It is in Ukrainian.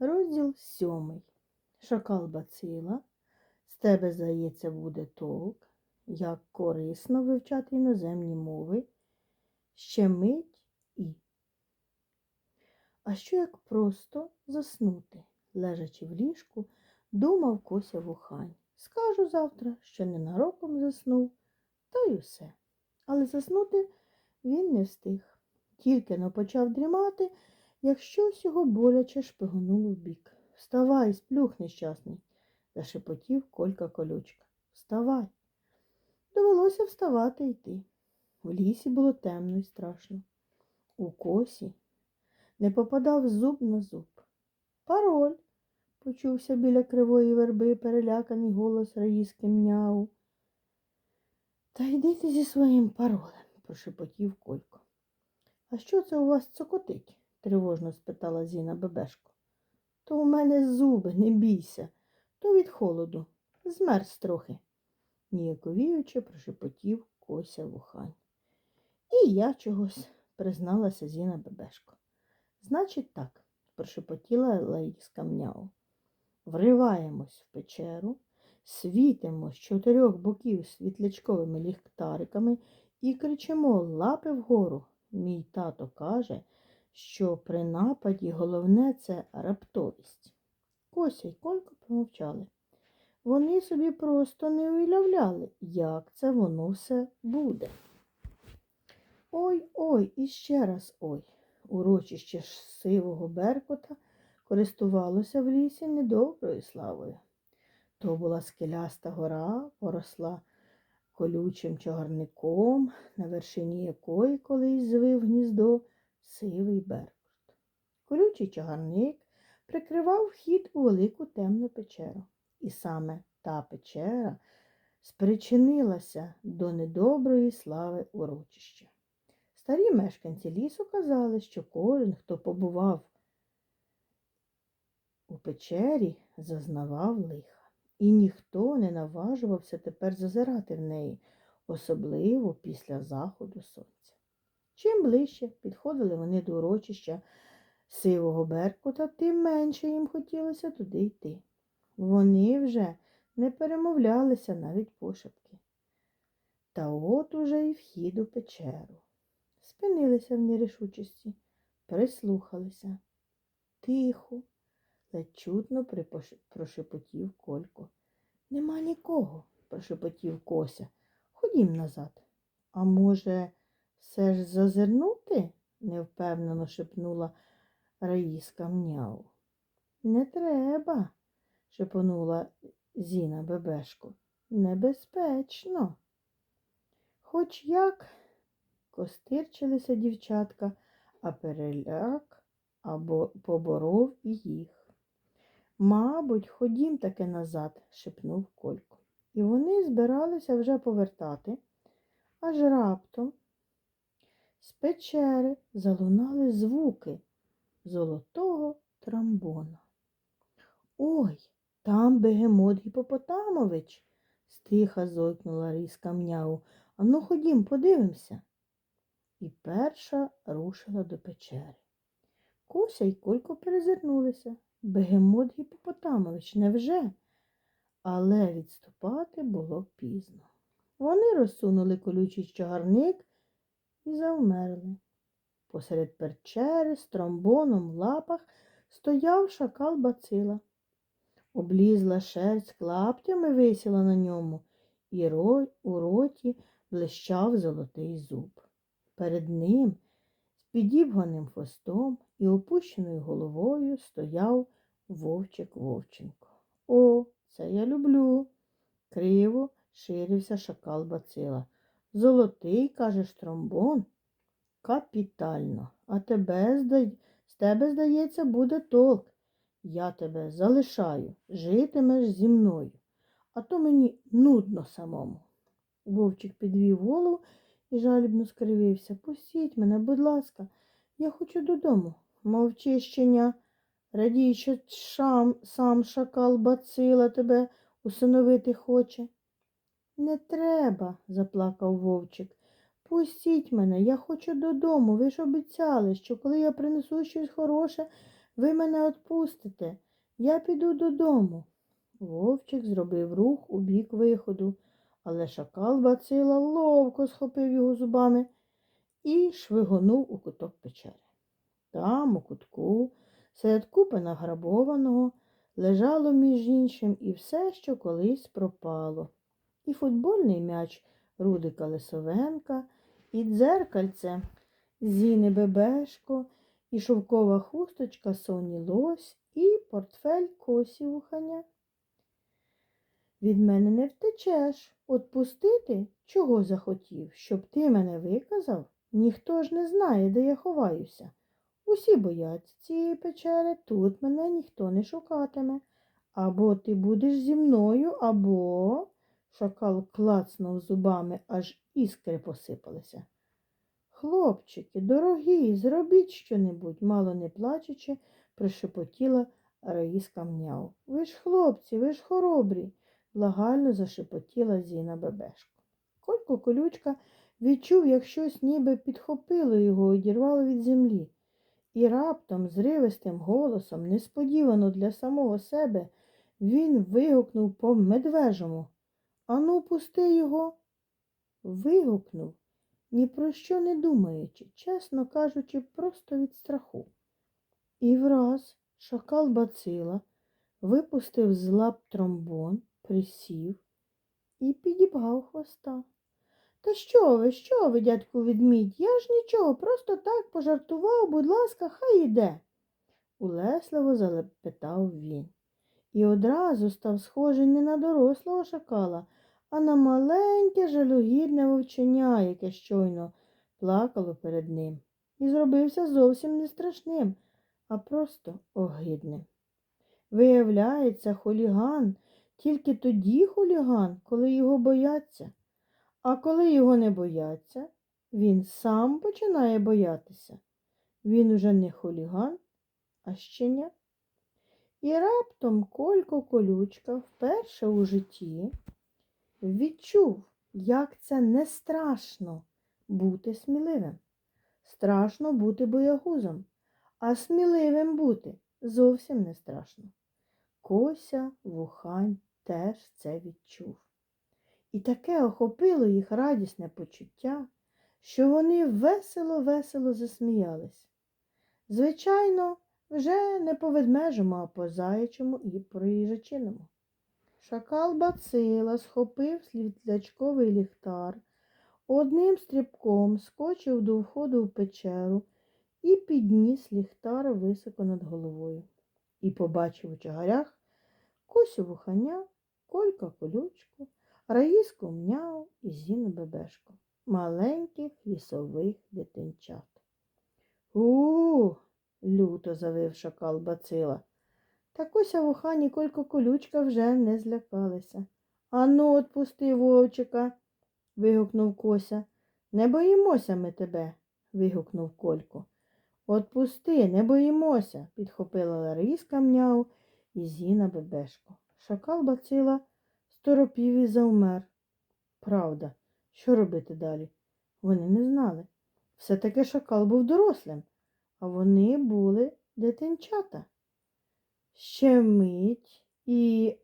Розділ сьомий. Шакал бацила. З тебе, здається, буде толк. Як корисно вивчати іноземні мови. Ще мить і. А що як просто заснути? Лежачи в ліжку, думав Кося вухань. Скажу завтра, що ненароком заснув, та й усе. Але заснути він не встиг. Тільки но почав дрімати, як щось його боляче шпигонуло в бік. Вставай, сплюх нещасний, зашепотів Колька колючка. Вставай. Довелося вставати йти. В лісі було темно і страшно. У косі не попадав зуб на зуб. Пароль, почувся біля кривої верби переляканий голос Раїски мняу. Та йди ти зі своїм паролем, прошепотів Колько. А що це у вас цокотить? Тривожно спитала Зіна Бебешко. То у мене зуби, не бійся, то від холоду. Змерз трохи, ніяковіючи прошепотів Кося вухань. І я чогось, призналася Зіна Бебешко. Значить так, прошепотіла Лаїска мняу. Вриваємось в печеру, світимо з чотирьох боків світлячковими ліхтариками і кричимо лапи вгору. Мій тато каже, що при нападі головне це раптовість. Кося й Колько помовчали. Вони собі просто не уявляли, як це воно все буде. Ой ой і ще раз ой. Урочище ж сивого беркута користувалося в лісі недоброю славою. То була скеляста гора, поросла колючим чагарником, на вершині якої колись звив гніздо сивий беркут. Колючий чагарник прикривав вхід у велику темну печеру. І саме та печера спричинилася до недоброї слави урочища. Старі мешканці лісу казали, що кожен, хто побував у печері, зазнавав лиха, і ніхто не наважувався тепер зазирати в неї, особливо після заходу сонця. Чим ближче підходили вони до урочища сивого беркута, тим менше їм хотілося туди йти. Вони вже не перемовлялися навіть пошепки. Та от уже й вхід у печеру. Спинилися в нерішучості, прислухалися. Тихо, ледь чутно припош- прошепотів Колько. Нема нікого, прошепотів Кося. Ходім назад. А може, все ж зазирнути? невпевнено шепнула Раїска мняу. Не треба, шепонула Зіна Бебешко. Небезпечно. Хоч як костирчилися дівчатка, а переляк або поборов їх. Мабуть, ходім таки назад, шепнув Колько. І вони збиралися вже повертати, аж раптом з печери залунали звуки золотого трамбона. Ой, там бегемот Гіпопотамович, стиха зойкнула різка мняу. Ану ходім, подивимося. І перша рушила до печери. Кося й Колько перезирнулися. Бегемот Гіпопотамович, невже? Але відступати було пізно. Вони розсунули колючий чагарник і завмерли. Посеред печери з тромбоном в лапах стояв шакал бацила. Облізла шерсть клаптями висіла на ньому, і у роті блищав золотий зуб. Перед ним, з підібганим хвостом і опущеною головою, стояв вовчик Вовченко. О, це я люблю. Криво ширився шакал бацила. Золотий, кажеш, тромбон? Капітально. А тебе, з тебе, здається, буде толк. Я тебе залишаю, житимеш зі мною, а то мені нудно самому. Вовчик підвів голову і жалібно скривився. Пустіть мене, будь ласка, я хочу додому. Мовчи, щеня, радій, що шам, сам шакал бацила тебе усиновити хоче. Не треба, заплакав вовчик. Пустіть мене, я хочу додому. Ви ж обіцяли, що коли я принесу щось хороше, Ви мене отпустите, я піду додому. Вовчик зробив рух у бік виходу, але шакал бацила ловко схопив його зубами і швигонув у куток печери. Там, у кутку, серед купи награбованого, лежало між іншим і все, що колись пропало. І футбольний м'яч Рудика Лисовенка, і дзеркальце Зіни Бебешко, і шовкова хусточка Соні Лось, і портфель Косі Вуханя. Від мене не втечеш. Отпустити, чого захотів, щоб ти мене виказав? Ніхто ж не знає, де я ховаюся. Усі бояться цієї печери, тут мене ніхто не шукатиме. Або ти будеш зі мною, або. Шакал клацнув зубами, аж іскри посипалися. Хлопчики, дорогі, зробіть щонебудь, мало не плачучи, пришепотіла Раїска мняв. Ви ж хлопці, ви ж хоробрі, благально зашепотіла Зіна Бебешко. Колько колючка відчув, як щось ніби підхопило його і дірвало від землі. І раптом, зривистим голосом, несподівано для самого себе, він вигукнув по медвежому. Ану, пусти його. Вигукнув, ні про що не думаючи, чесно кажучи, просто від страху. І враз шакал бацила випустив з лап тромбон, присів і підібгав хвоста. Та що ви, що ви, дядьку відмідь? Я ж нічого, просто так пожартував, будь ласка, хай іде. Улесливо залепетав він. І одразу став схожий не на дорослого шакала, а на маленьке жалюгідне вовченя, яке щойно плакало перед ним, і зробився зовсім не страшним, а просто огидним. Виявляється, хуліган тільки тоді хуліган, коли його бояться. А коли його не бояться, він сам починає боятися. Він уже не хуліган, а щеня. І раптом Колько Колючка вперше у житті відчув, як це не страшно бути сміливим. Страшно бути боягузом, а сміливим бути зовсім не страшно. Кося Вухань теж це відчув. І таке охопило їх радісне почуття, що вони весело-весело засміялись. Звичайно, вже не по ведмежому, а по заячому і по їжачиному. Шакал бацила схопив світлячковий ліхтар, одним стрибком скочив до входу в печеру і підніс ліхтар високо над головою. І побачив у чагарях косю вуханя, колька колючку, раїску мняв і зіну бебешку, маленьких лісових дитинчат. У, люто завив шакал бацила. Та кося вуха і колько колючка вже не злякалися. Ану, отпусти вовчика. вигукнув кося. Не боїмося ми тебе. вигукнув Колько. Отпусти, не боїмося, підхопила Лариска мняв і Зіна Бебешко. Шакал бацила сторопів і завмер. Правда, що робити далі? Вони не знали. Все-таки шакал був дорослим, а вони були дитинчата. Ще мить і